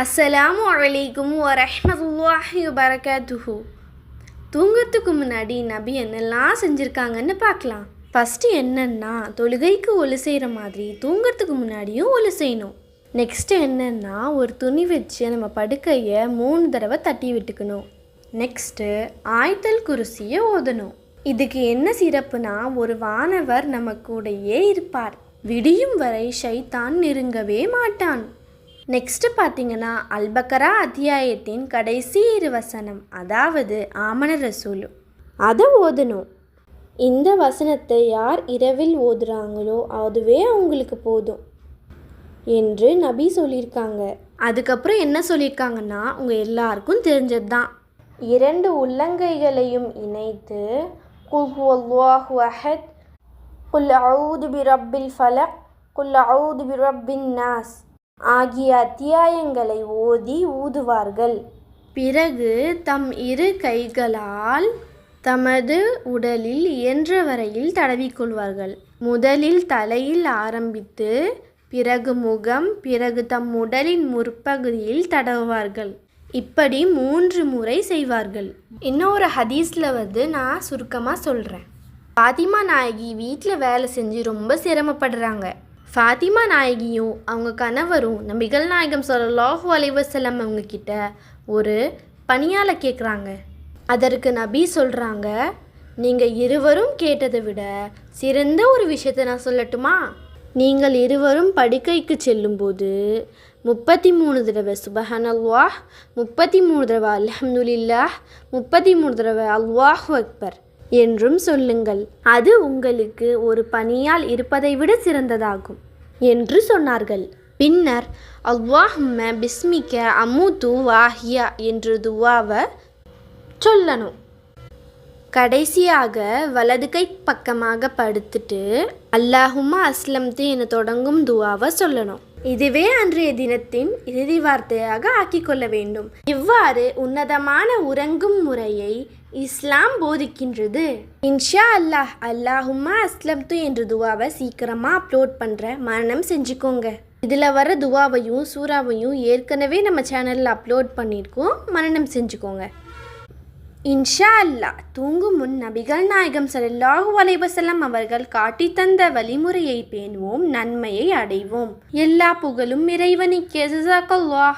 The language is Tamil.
அஸ்ஸலாமு அலைக்கும் வரஹ்மத்துல்லாஹி வரகாத்துஹு தூங்கத்துக்கு முன்னாடி நபி என்னெல்லாம் செஞ்சுருக்காங்கன்னு பார்க்கலாம். ஃபஸ்ட்டு என்னென்னா தொழுகைக்கு ஒலி செய்கிற மாதிரி தூங்கிறதுக்கு முன்னாடியும் ஒலி செய்யணும். நெக்ஸ்ட்டு என்னென்னா ஒரு துணி வச்சு நம்ம படுக்கையை மூணு தடவை தட்டி விட்டுக்கணும். நெக்ஸ்ட்டு ஆய்த்தல் குருசியை ஓதணும். இதுக்கு என்ன சிறப்புனா ஒரு வானவர் நம்ம கூடயே இருப்பார். விடியும் வரை ஷைத்தான் நெருங்கவே மாட்டான். நெக்ஸ்ட் பார்த்தீங்கன்னா அல்பக்கரா அத்தியாயத்தின் கடைசி இரு வசனம் அதாவது ஆமன ரசூலு. அதை ஓதணும். இந்த வசனத்தை யார் இரவில் ஓதுறாங்களோ அதுவே அவங்களுக்கு போதும் என்று நபி சொல்லியிருக்காங்க. அதுக்கப்புறம் என்ன சொல்லியிருக்காங்கன்னா உங்கள் எல்லாருக்கும் தெரிஞ்சது தான் இரண்டு உள்ளங்கைகளையும் இணைத்து குல் ஹுவல்லாஹு அஹத் குல் அவுது பி ரப்பில் ஃபலக் குல் அவுது பி ரப்பின் நாஸ் ஆகிய அத்தியாயங்களை ஓதி ஊதுவார்கள். பிறகு தம் இரு கைகளால் தமது உடலில் இயன்ற வரையில் தடவிக்கொள்வார்கள். முதலில் தலையில் ஆரம்பித்து பிறகு முகம் பிறகு தம் உடலின் முற்பகுதியில் தடவுவார்கள். இப்படி மூன்று முறை செய்வார்கள். இன்னொரு ஹதீஸில் வந்து நான் சுருக்கமாக சொல்கிறேன் பாத்திமா நாயகி வீட்டில் வேலை செஞ்சு ரொம்ப சிரமப்படுறாங்க. ஃபாத்திமா நாயகியும் அவங்க கணவரும் நபிகள் நாயகம் ஸல்லல்லாஹு அலைஹி அவங்கக்கிட்ட ஒரு பணியாளை கேட்குறாங்க அதற்கு நபி சொல்கிறாங்க நீங்கள் இருவரும் கேட்டதை விட சிறந்த ஒரு விஷயத்தை நான் சொல்லட்டுமா? நீங்கள் இருவரும் படுக்கைக்கு செல்லும்போது முப்பத்தி மூணு தடவை சுபஹன் அல்வாஹ் முப்பத்தி மூணு தடவை அல்ஹம்துலில்லாஹ் முப்பத்தி மூணு தடவை அல்வாஹ் அக்பர். என்றும் சொல்லுங்கள். அது உங்களுக்கு ஒரு பணியால் இருப்பதை விட சிறந்ததாகும் என்று சொன்னார்கள். பின்னர் அல்வாஹும்ம பிஸ்மிக்க அமுது வாஹியா என்று துவாவை சொல்லணும். கடைசியாக வலது கை பக்கமாக படுத்துட்டு அல்லாஹுமா அஸ்லம்து என தொடங்கும் துவாவை சொல்லணும். இதுவே அன்றைய தினத்தின் இறுதி வார்த்தையாக ஆக்கிக்கொள்ள வேண்டும். இவ்வாறு உன்னதமான உறங்கும் முறையை இஸ்லாம் போதிக்கின்றது. இன்ஷா அல்லாஹ் அல்லாஹுமா அஸ்லம்து என்ற துவாவை சீக்கிரமாக அப்லோட் பண்ணுற மரணம் செஞ்சுக்கோங்க. இதில் வர துவாவையும் சூறாவையும் ஏற்கனவே நம்ம சேனலில் அப்லோட் பண்ணியிருக்கோம். மரணம் செஞ்சுக்கோங்க. இன்ஷா அல்லா தூங்கும் முன் நபிகள் நாயகம் ஸல்லல்லாஹு அலைவசல்லம் அவர்கள் காட்டித் தந்த வழிமுறையை பேணுவோம் நன்மையை அடைவோம். எல்லா புகழும் இறைவனுக்கே. ஜஸாக்கல்லாஹ்